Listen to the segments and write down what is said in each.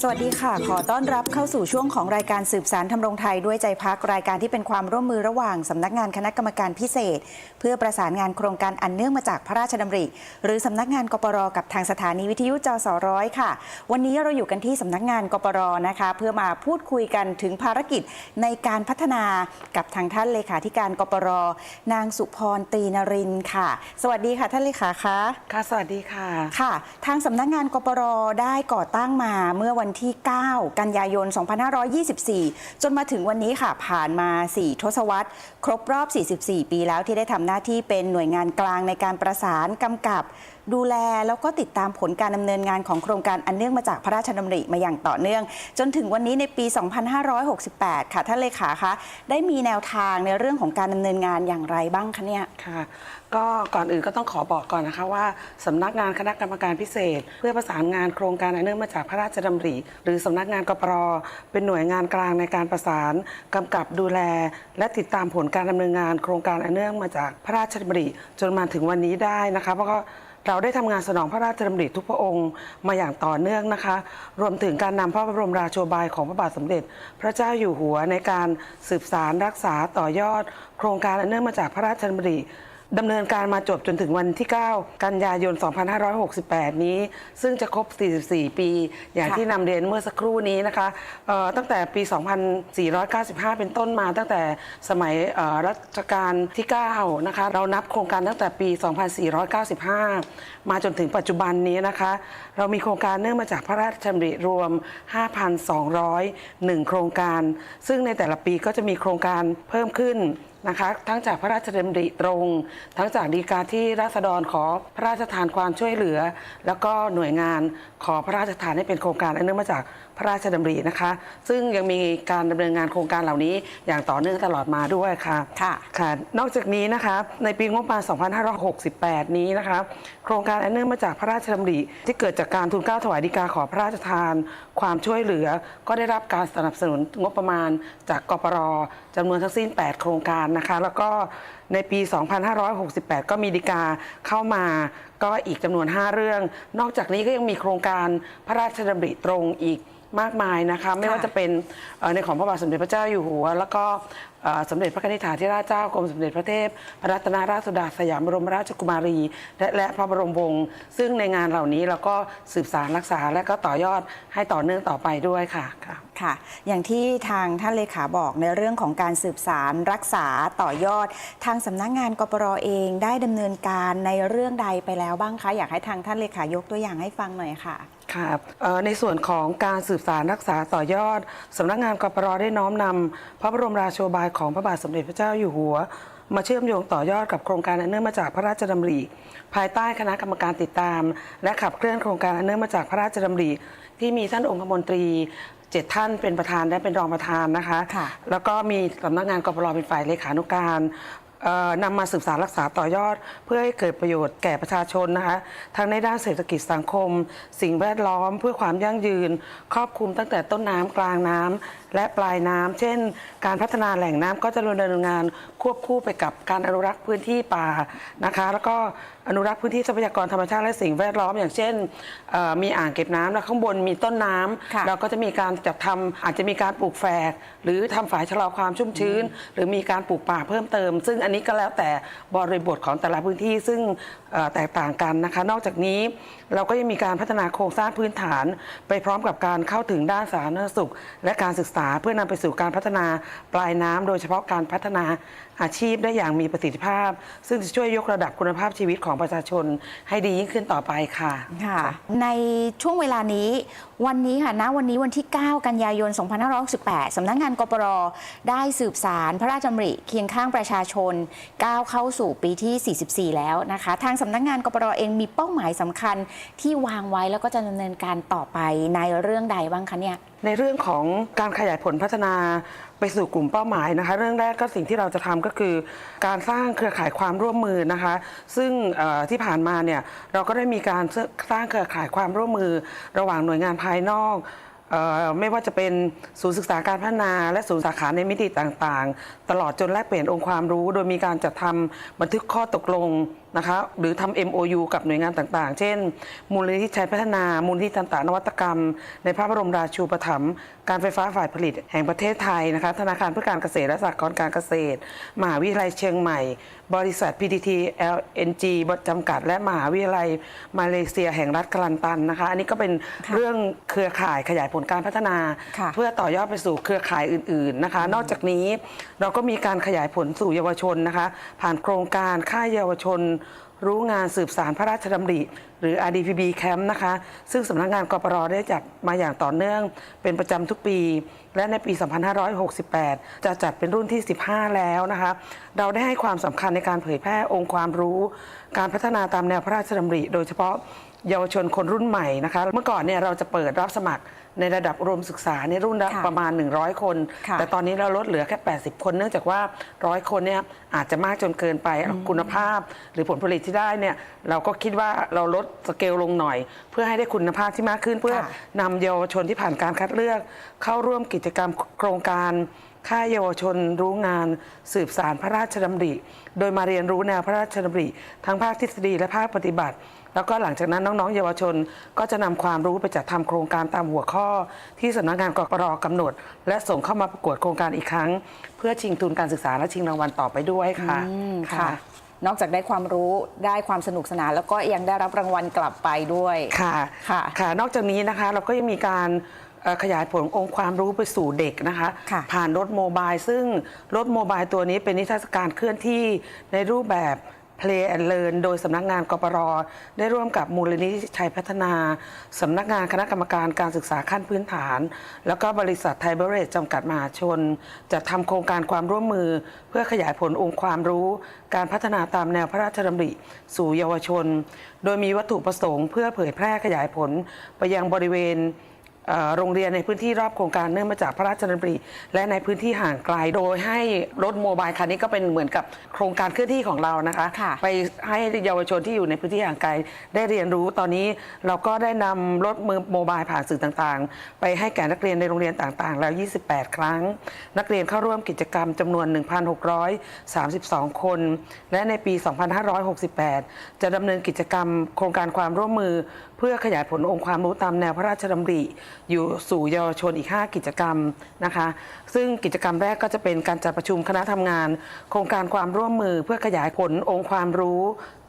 สวัสดีค่ะ ขอต้อนรับเข้าสู่ช่วงของรายการสืบสารทำรงไทยด้วยใจพักรายการที่เป็นความร่วมมือระหว่างสำนักงานคณะกรรมการพิเศษ เพื่อประสานงานโครงการอันเนื่องมาจากพระราชดำริ หรือสำนักงานกปรกับทางสถานีวิทยุจสร้อยค่ะ วันนี้เราอยู่กันที่สำนักงานกปรนะคะ เพื่อมาพูดคุยกันถึงภารกิจในการพัฒนากับทางท่านเลขาธิการกปรนางสุพรตรีนรินทร์ค่ะ สวัสดีค่ะท่านเลขาคะค่ะสวัสดีค่ะค่ะ ทางสำนักงานกปรได้ก่อตั้งมาเมื่อวันวันที่ 9 กันยายน 2524 จนมาถึงวันนี้ค่ะ ผ่านมา 4 ทศวรรษ ครบรอบ 44 ปีแล้วที่ได้ทำหน้าที่เป็นหน่วยงานกลางในการประสานกำกับ ดูแลแล้วก็ติดตามผลการดำเนินงานของโครงการอันเนื่องมาจากพระราชดำริมาอย่างต่อเนื่อง จนถึงวันนี้ในปี 2568 ค่ะท่านเลขาคะได้มีแนวทางในเรื่องของการดำเนินงานอย่างไรบ้างคะเนี่ยค่ะก็ก่อนอื่นก็ต้องขอบอกก่อนนะคะว่าสำนักงานคณะกรรมการพิเศษ เพื่อประสานงานโครงการอันเนื่องมาจากพระราชดำริ หรือสำนักงานกปรเป็นหน่วยงานกลางในการประสานกำกับดูแล และติดตามผลการดำเนินงานโครงการอันเนื่องมาจากพระราชดำริ จนมาถึงวันนี้ได้นะคะเพราะก็ เราได้ทำงานสนองพระราชดำริทุกพระองค์มาอย่างต่อเนื่องนะคะ รวมถึงการนำพระบรมราโชบายของพระบาทสมเด็จ พระเจ้าอยู่หัวในการสืบสารรักษาต่อยอด โครงการอันเนื่องมาจากพระราชดำริ ดำเนินการมาจบจนถึงวันที่ 9 กันยายน 2568 นี้ ซึ่งจะครบ 44 ปี อย่างที่นำเรียนเมื่อสักครู่นี้นะคะตั้งแต่ปี 2495 เป็นต้นมาตั้งแต่สมัยรัชกาลที่ 9 นะคะ เรานับโครงการตั้งแต่ปี 2495 มาจนถึงปัจจุบันนี้นะคะ เรามีโครงการเนื่องมาจากพระราชดำริรวม 5,201 โครงการ ซึ่งในแต่ละปีก็จะมีโครงการเพิ่มขึ้น นะคะทั้งจากพระราชดำริตรง ทั้งจากดีกาที่ราษฎรขอพระราชทานความช่วยเหลือ แล้วก็หน่วยงานขอพระราชทานให้เป็นโครงการอันเนื่องมาจาก พระราชดำรินะคะ ซึ่งยังมีการดำเนินงานโครงการเหล่านี้อย่างต่อเนื่องตลอดมาด้วยค่ะค่ะค่ะ นอกจากนี้นะคะในปีงบประมาณ 2568 นี้นะคะโครงการอันเนื่องมาจากพระราชดำริที่เกิดจากการทุนเกล้าถวายดีกาขอพระราชทาน ความช่วยเหลือ ก็ได้รับการสนับสนุนงบประมาณจากกปรจำนวนทั้งสิ้น 8 โครงการนะคะ แล้วก็ในปี 2568 ก็มีดีกาเข้ามาก็อีกจำนวน 5 เรื่อง นอกจากนี้ก็ยังมีโครงการพระราชดำริตรงอีกมากมายนะคะ ไม่ว่าจะเป็นในของพระบาทสมเด็จพระเจ้าอยู่หัว แล้วก็ สมเด็จพระนิธิถาธิราชเจ้ากรมสมเด็จพระเทพรัตนราชสุดาสยามบรมราชกุมารี และพระบรมวงศ์ซึ่งในงานเหล่านี้เราก็สืบสารรักษาและก็ต่อยอดให้ต่อเนื่องต่อไปด้วยค่ะค่ะค่ะอย่างที่ทางท่านเลขาบอกในเรื่องของการสืบสารรักษาต่อยอด ทางสำนักงานกปรเองได้ดำเนินการในเรื่องใดไปแล้วบ้างคะ อยากให้ทางท่านเลขายกตัวอย่างให้ฟังหน่อยค่ะ ครับเอ่อในส่วนของการสืบสารรักษาต่อยอดสำนักงานกปรได้น้อมนำพระบรมราโชบายของพระบาทสมเด็จพระเจ้าอยู่หัว มาเชื่อมโยงต่อยอดกับโครงการอันเนื่องมาจากพระราชดำริ ภายใต้คณะกรรมการติดตาม และขับเคลื่อนโครงการอันเนื่องมาจากพระราชดำริ ที่มีท่านองคมนตรีเจ็ดท่านเป็นประธานและเป็นรองประธานนะคะค่ะแล้วก็มีสำนักงานกปรเป็นฝ่ายเลขานุการเอ่อ นำมาศึกษารักษาต่อยอด เพื่อให้เกิดประโยชน์แก่ประชาชนนะคะทั้งในด้านเศรษฐกิจสังคม สิ่งแวดล้อมเพื่อความยั่งยืน ครอบคลุมตั้งแต่ต้นน้ำกลางน้ำและปลายน้ำเช่น การพัฒนาแหล่งน้ำก็จะดำเนินงานควบคู่ไปกับการอนุรักษ์พื้นที่ป่านะคะ แล้วก็ อนุรักษ์พื้นที่ทรัพยากรธรรมชาติและสิ่งแวดล้อม อย่างเช่นเอ่อมีอ่างเก็บน้ำแล้วข้างบนมีต้นน้ำค่ะเราก็จะมีการจัดทำอาจจะมีการปลูกแฝก หรือทำฝายชะลอความชุ่มชื้น หรือมีการปลูกป่าเพิ่มเติม ซึ่งอันนี้ก็แล้วแต่บริบทของแต่ละพื้นที่ซึ่งเอ่อแตกต่างกันนะคะ นอกจากนี้เราก็ยังมีการพัฒนาโครงสร้างพื้นฐาน ไปพร้อมกับการเข้าถึงด้านสาธารณสุข และการศึกษาเพื่อนำไปสู่การพัฒนาปลายน้ำโดยเฉพาะการพัฒนา อาชีพได้อย่างมีประสิทธิภาพ ซึ่งจะช่วยยกระดับคุณภาพชีวิตของประชาชนให้ดียิ่งขึ้นต่อไปค่ะ ค่ะ ในช่วงเวลานี้ วันนี้ค่ะณวันนี้วันที่ 9 กันยายน 2568สำนักงานกปรได้สืบสารพระราชดำริเคียงข้างประชาชนก้าวเข้าสู่ปีที่ 44 แล้วนะคะ ทางสำนักงานกปรเองมีเป้าหมายสำคัญที่วางไว้แล้วก็จะดำเนินการต่อไปในเรื่องใดบ้างคะเนี่ยในเรื่องของการขยายผลพัฒนาไปสู่กลุ่มเป้าหมายนะคะ เรื่องแรกก็สิ่งที่เราจะทำก็คือ การสร้างเครือข่ายความร่วมมือนะคะ ซึ่งที่ผ่านมาเนี่ยเราก็ได้มีการสร้างเครือข่ายความร่วมมือ ระหว่างหน่วยงานภายนอกไม่ว่าจะเป็นศูนย์ศึกษาการพัฒนา และศูนย์สาขาในมิติต่างๆ ตลอดจนแลกเปลี่ยนองค์ความรู้ โดยมีการจัดทำบันทึกข้อตกลง นะคะหรือทำ MOU กับหน่วยงานต่างๆ เช่น มูลนิธิชัยพัฒนา มูลนิธิต่างๆนวัตกรรม ในพระบรมราชูปถัมภ์การไฟฟ้าฝ่ายผลิตแห่งประเทศไทยนะคะธนาคารเพื่อการเกษตรและสหกรณ์การเกษตร มหาวิทยาลัยเชียงใหม่ บริษัท PTT LNG จำกัด และมหาวิทยาลัยมาเลเซียแห่งรัฐกลันตันนะคะ อันนี้ก็เป็นเรื่องเครือข่ายขยายผลการพัฒนาค่ะเพื่อต่อยอดไปสู่เครือข่ายอื่นๆนะคะ นอกจากนี้เราก็มีการขยายผลสู่เยาวชนนะคะ ผ่านโครงการค่ายเยาวชน รู้งานสืบสารพระราชดำริ หรือ RDPB Camp นะคะ ซึ่งสำนักงานกปรได้จัดมาอย่างต่อเนื่อง เป็นประจำทุกปี และในปี 2568 จะจัดเป็นรุ่นที่ 15 แล้วนะคะ เราได้ให้ความสำคัญในการเผยแพร่องค์ความรู้ การพัฒนาตามแนวพระราชดำริ โดยเฉพาะเยาวชนคนรุ่นใหม่นะคะ เมื่อก่อนเนี่ยเราจะเปิดรับสมัครในระดับอุดมศึกษาในรุ่นละค่ะประมาณ 100 คนค่ะแต่ตอนนี้เราลดเหลือแค่ 80 คน เนื่องจากว่าร้อยคนเนี่ยอาจจะมากจนเกินไปคุณภาพ หรือผลผลิตที่ได้เนี่ยเราก็คิดว่าเราลดสเกลลงหน่อย เพื่อให้ได้คุณภาพที่มากขึ้น เพื่อค่ะนำเยาวชนที่ผ่านการคัดเลือก เข้าร่วมกิจกรรมโครงการค่ายเยาวชนรู้งาน สืบสารพระราชดำริ โดยมาเรียนรู้แนวพระราชดำริ ทั้งภาคทฤษฎีและภาคปฏิบัติ แล้วก็หลังจากนั้นน้องๆ เยาวชนก็จะนำความรู้ไปจัดทำโครงการตามหัวข้อ ที่สำนักงานกกรกำหนด และส่งเข้ามาประกวดโครงการอีกครั้ง เพื่อชิงทุนการศึกษาและชิงรางวัลต่อไปด้วยค่ะอืมค่ะ นอกจากได้ความรู้ได้ความสนุกสนาน แล้วก็ยังได้รับรางวัลกลับไปด้วยค่ะ ค่ะ ค่ะ นอกจากนี้นะคะเราก็ยังมีการเอ่อขยายผลองค์ความรู้ไปสู่เด็กนะคะ ค่ะผ่านรถโมบายซึ่งรถโมบายตัวนี้เป็นนิทรรศการเคลื่อนที่ในรูปแบบ Play and Learn โดยสำนักงานกปรได้ร่วมกับมูลนิธิชัยพัฒนาสำนักงานคณะกรรมการการศึกษาขั้นพื้นฐาน แล้วก็บริษัทไทยเบเรจจำกัดมหาชน จะทำโครงการความร่วมมือ เพื่อขยายผลองค์ความรู้ การพัฒนาตามแนวพระราชดำริสู่เยาวชน โดยมีวัตถุประสงค์เพื่อเผยแพร่ขยายผลไปยังบริเวณ โรงเรียนในพื้นที่รอบโครงการเนื่องมาจากพระราชดำริและในพื้นที่ห่างไกลโดยให้รถโมบายคันนี้ก็เป็นเหมือนกับโครงการเคลื่อนที่ของเรานะคะค่ะไปให้เยาวชนที่อยู่ในพื้นที่ห่างไกลได้เรียนรู้ตอนนี้เราก็ได้นำรถมือโมบายผ่านสื่อต่างๆ ไปให้แก่นักเรียนในโรงเรียนต่างๆ แล้ว 28 ครั้ง นักเรียนเข้าร่วมกิจกรรมจำนวน 1,632 คน และในปี 2568 จะดำเนินกิจกรรมโครงการความร่วมมือ เพื่อขยายผลองค์ความรู้ตามแนวพระราชดำริอยู่สู่เยาวชนอีก 5 กิจกรรมนะคะ ซึ่งกิจกรรมแรกก็จะเป็นการจัดประชุมคณะทำงาน โครงการความร่วมมือเพื่อขยายผลองค์ความรู้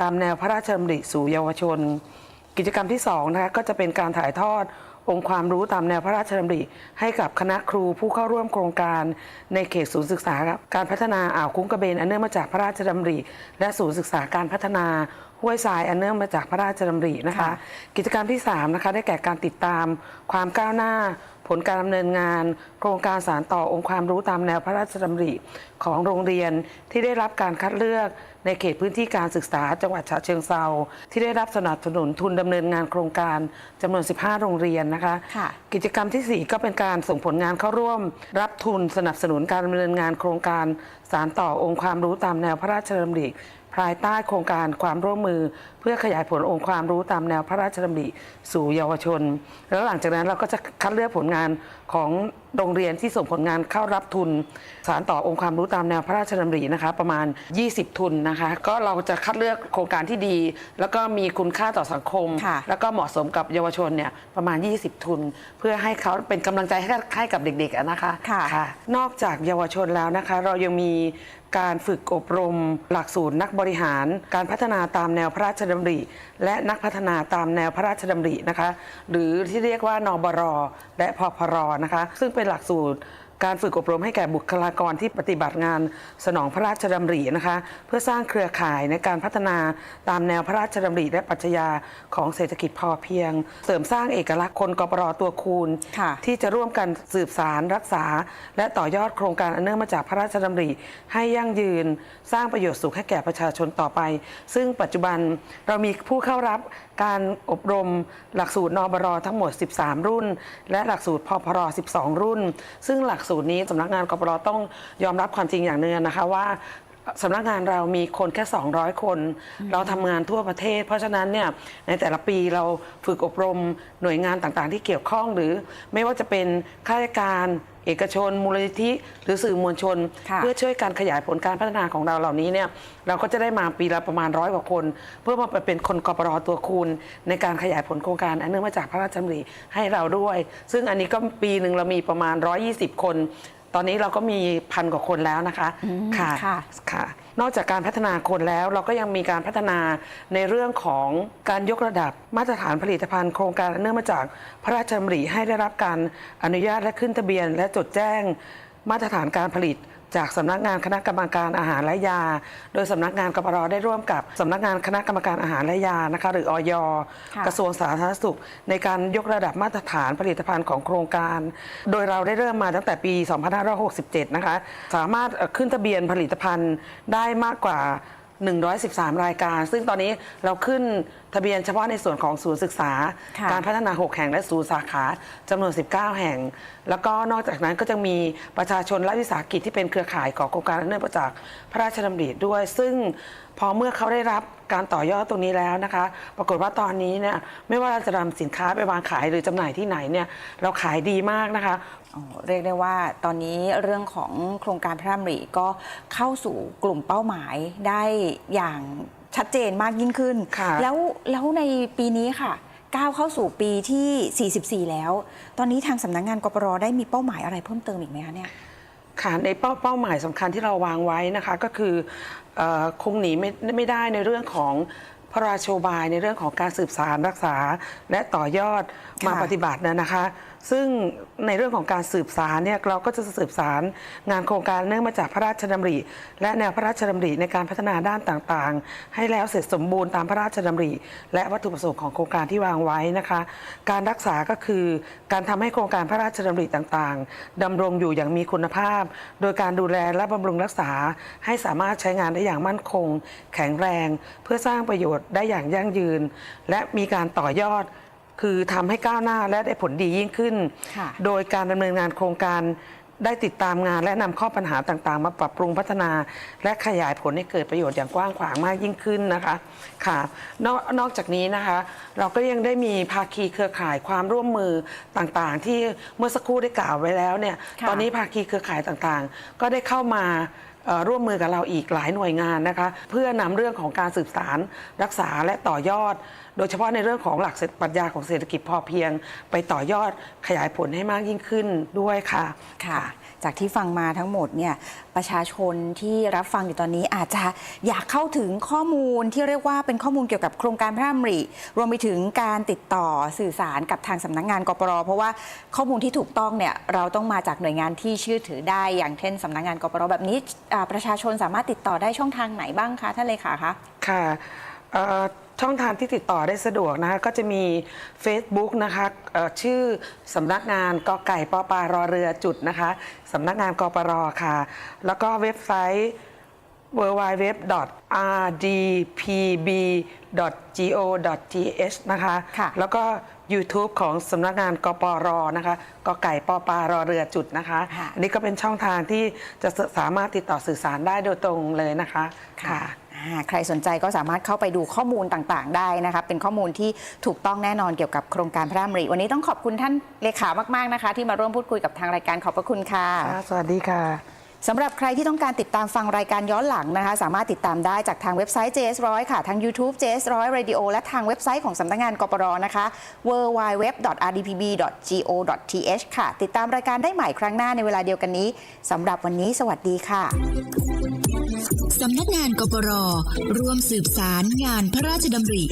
ตามแนวพระราชดำริสู่เยาวชน กิจกรรมที่2นะคะก็จะเป็นการถ่ายทอด องค์ความรู้ตามแนวพระราชดำริ ให้กับคณะครูผู้เข้าร่วมโครงการ ในเขตศูนย์ศึกษาการพัฒนาอ่าวคุ้งกระเบนอันเนื่องมาจากพระราชดำริ และศูนย์ศึกษาการพัฒนาห้วยทรายอันเนื่องมาจากพระราชดำรินะคะค่ะกิจกรรมที่3นะคะได้แก่การติดตามความก้าวหน้า ผลการดำเนินงาน โครงการสารต่อองค์ความรู้ตามแนวพระราชดำริของโรงเรียนที่ได้รับการคัดเลือกในเขตพื้นที่การศึกษาจังหวัดฉะเชิงเซาที่ได้รับสนับสนุนทุนดำเนินงานโครงการจำนวน 15 โรงเรียนนะคะคะกิจกรรมทีสี่ 4 ก็เป็นการส่งผลงานเข้าร่วม รับทุนสนับสนุนการดำเนินงานโครงการสารต่อองค์ความรู้ตามแนวพระราชดำริ ภายใต้โครงการความร่วมมือ เพื่อขยายผลองค์ความรู้ตามแนวพระราชดำริสู่เยาวชน แล้วหลังจากนั้นเราก็จะคัดเลือกผลงานของ โรงเรียนที่ส่งผลงานเข้ารับทุน สารต่อองค์ความรู้ตามแนวพระราชดำรินะคะ ประมาณ 20 ทุนนะคะ ก็เราจะคัดเลือกโครงการที่ดี แล้วก็มีคุณค่าต่อสังคมค่ะแล้วก็เหมาะสมกับเยาวชนเนี่ยประมาณ 20 ทุน เพื่อให้เขาเป็นกำลังใจให้กับให้กับเด็กๆอะนะคะค่ะ นอกจากเยาวชนแล้วนะคะ เรายังมีการฝึกอบรมหลักสูตรนักบริหาร การพัฒนาตามแนวพระราชดำริ และนักพัฒนาตามแนวพระราชดำรินะคะ หรือที่เรียกว่านบรและพพรนะคะ ซึ่งเป็นหลักสูตรการฝึกอบรมให้แก่บุคลากรที่ปฏิบัติงานสนองพระราชดำรินะคะ เพื่อสร้างเครือข่ายในการพัฒนาตามแนวพระราชดำริและปรัชญาของเศรษฐกิจพอเพียง เสริมสร้างเอกลักษณ์คนกปรตัวคูณค่ะที่จะร่วมกันสืบสารรักษา และต่อยอดโครงการอันเนื่องมาจากพระราชดำริ ให้ยั่งยืน สร้างประโยชน์สุขให้แก่ประชาชนต่อไป ซึ่งปัจจุบันเรามีผู้เข้ารับการอบรมหลักสูตรนบรทั้งหมด 13 รุ่น และหลักสูตรพพร 12 รุ่น ซึ่งหลักสูตรนี้สำนักงานกบรต้องยอมรับความจริงอย่างหนึ่งนะคะว่า สำนักงานเรามีคนแค่ 200 คน เราทำงานทั่วประเทศ เพราะฉะนั้นเนี่ยในแต่ละปีเราฝึกอบรมหน่วยงานต่างๆ ที่เกี่ยวข้องหรือไม่ว่าจะเป็นข้าราชการ เอกชน มูลนิธิ หรือสื่อมวลชน ค่ะ เพื่อช่วยการขยายผลการพัฒนาของเราเหล่านี้เนี่ยเราก็จะได้มาปีละประมาณร้อยกว่าคน เพื่อมาเป็นคนกปรตัวคูณในการขยายผลโครงการอันเนื่องมาจากพระราชดำริให้เราด้วย ซึ่งอันนี้ก็ปีหนึ่งเรามีประมาณ 120 คน ตอนนี้เราก็มีพันกว่าคนแล้วนะคะค่ะค่ะค่ะ นอกจากการพัฒนาคนแล้วเราก็ยังมีการพัฒนาในเรื่องของการยกระดับมาตรฐานผลิตภัณฑ์โครงการอันเนื่องมาจากพระราชดำริให้ได้รับการอนุญาตและขึ้นทะเบียน และจดแจ้งมาตรฐานการผลิต จากสำนักงานคณะกรรมการอาหารและยา โดยสำนักงานกปรได้ร่วมกับสำนักงานคณะกรรมการอาหารและยานะคะหรืออยค่ะกระทรวงสาธารณสุข ในการยกระดับมาตรฐานผลิตภัณฑ์ของโครงการ โดยเราได้เริ่มมาตั้งแต่ปี 2567 นะคะ สามารถเอ่อขึ้นทะเบียนผลิตภัณฑ์ได้มากกว่า 113 รายการ ซึ่งตอนนี้เราขึ้นทะเบียนเฉพาะในส่วนของศูนย์ศึกษา ค่ะ การพัฒนา 6 แห่งและศูนย์สาขาจำนวน 19 แห่ง แล้วก็นอกจากนั้นก็จะมีประชาชนและวิสาหกิจที่เป็นเครือข่ายของโครงการอันเนื่องมาจากพระราชดำริด้วย ซึ่งพอเมื่อเขาได้รับ การต่อยอดตรงนี้แล้วนะคะ ปรากฏว่าตอนนี้เนี่ยไม่ว่าเราจะนำสินค้าไปวางขายหรือจำหน่ายที่ไหนเนี่ยเราขายดีมากนะคะ อ๋อเรียกได้ว่าตอนนี้เรื่องของโครงการพระราชดำริก็เข้าสู่กลุ่มเป้าหมายได้อย่างชัดเจนมากยิ่งขึ้น ค่ะ แล้วแล้วในปีนี้ค่ะก้าวเข้าสู่ปีที่ 44 แล้ว ตอนนี้ทางสำนักงานกปรได้มีเป้าหมายอะไรเพิ่มเติมอีกไหมคะเนี่ย ค่ะในเป้าเป้าหมายสำคัญที่เราวางไว้นะคะก็คือเออคงหนีไม่ไม่ได้ในเรื่องของพระราชโชบายในเรื่องของการสืบสารรักษา และต่อยอดมาค่ะปฏิบัตินะนะคะ ซึ่งในเรื่องของการสืบสารเนี่ยเราก็จะสืบสารงานโครงการเนื่องมาจากพระราชดำริ และแนวพระราชดำริในการพัฒนาด้านต่างๆ ให้แล้วเสร็จสมบูรณ์ตามพระราชดำริ และวัตถุประสงค์ของโครงการที่วางไว้นะคะ การรักษาก็คือการทำให้โครงการพระราชดำริต่างๆดำรงอยู่อย่างมีคุณภาพ โดยการดูแลและบำรุงรักษา ให้สามารถใช้งานได้อย่างมั่นคง แข็งแรง เพื่อสร้างประโยชน์ได้อย่างยั่งยืน และมีการต่อยอด คือทำให้ก้าวหน้าและได้ผลดียิ่งขึ้น ค่ะ โดยการดำเนินงานโครงการได้ติดตามงานและนำข้อปัญหาต่างๆ มาปรับปรุงพัฒนา และขยายผลให้เกิดประโยชน์อย่างกว้างขวางมากยิ่งขึ้นนะคะค่ะนอกนอกจากนี้นะคะ เราก็ยังได้มีภาคีเครือข่ายความร่วมมือต่างๆ ที่เมื่อสักครู่ได้กล่าวไว้แล้วเนี่ยค่ะ ตอนนี้ภาคีเครือข่ายต่างๆ ก็ได้เข้ามาเอ่อร่วมมือกับเราอีกหลายหน่วยงานนะคะ เพื่อนำเรื่องของการสืบสารรักษาและต่อยอดโดยเฉพาะในเรื่องของหลักปรัชญาของเศรษฐกิจพอเพียง ไปต่อยอดขยายผลให้มากยิ่งขึ้นด้วยค่ะค่ะ จากที่ฟังมาทั้งหมดเนี่ยประชาชนที่รับฟังอยู่ตอนนี้อาจจะอยากเข้าถึงข้อมูลที่เรียกว่าเป็นข้อมูลเกี่ยวกับโครงการพระราชดำริรวมไปถึงการติดต่อสื่อสารกับทางสำนักงานกปรเพราะว่าข้อมูลที่ถูกต้องเนี่ยเราต้องมาจากหน่วยงานที่เชื่อถือได้อย่างเช่นสำนักงานกปรแบบนี้อ่าประชาชนสามารถติดต่อได้ช่องทางไหนบ้างคะท่านเลขาคะค่ะเอ่อ ช่องทางที่ติดต่อได้สะดวกนะคะก็จะมี Facebook นะคะเอ่อชื่อสำนักงานกไก่ปอปลารอเรือจุดนะคะสำนักงานกปรค่ะ แล้วก็เว็บไซต์ www.rdpb.go.th นะคะค่ะแล้วก็ YouTube ของสำนักงานกปรนะคะกไก่ปอปลารอเรือจุดนะคะค่ะอันนี้ก็เป็นช่องทางที่จะสามารถติดต่อสื่อสารได้โดยตรงเลยนะคะ ค่ะอ่า ใครสนใจก็สามารถเข้าไปดูข้อมูลต่างๆ ได้นะคะเป็นข้อมูลที่ถูกต้องแน่นอนเกี่ยวกับโครงการพระราชดำริวันนี้ต้องขอบคุณท่านเลขามากๆนะคะ ที่มาร่วมพูดคุยกับทางรายการขอบพระคุณค่ะค่ะสวัสดีค่ะสำหรับใครที่ต้องการติดตามฟังรายการย้อนหลังนะคะ สามารถติดตามได้จากทางเว็บไซต์ JS100 ค่ะ ทาง YouTube JS100 Radio และทางเว็บไซต์ของสำนักงานกปรนะคะ www.rdpb.go.th ค่ะ ติดตามรายการได้ใหม่ครั้งหน้าในเวลาเดียวกันนี้สำหรับวันนี้ สวัสดีค่ะ สำนักงานกปรร่วมสืบสารงานพระราชดำริ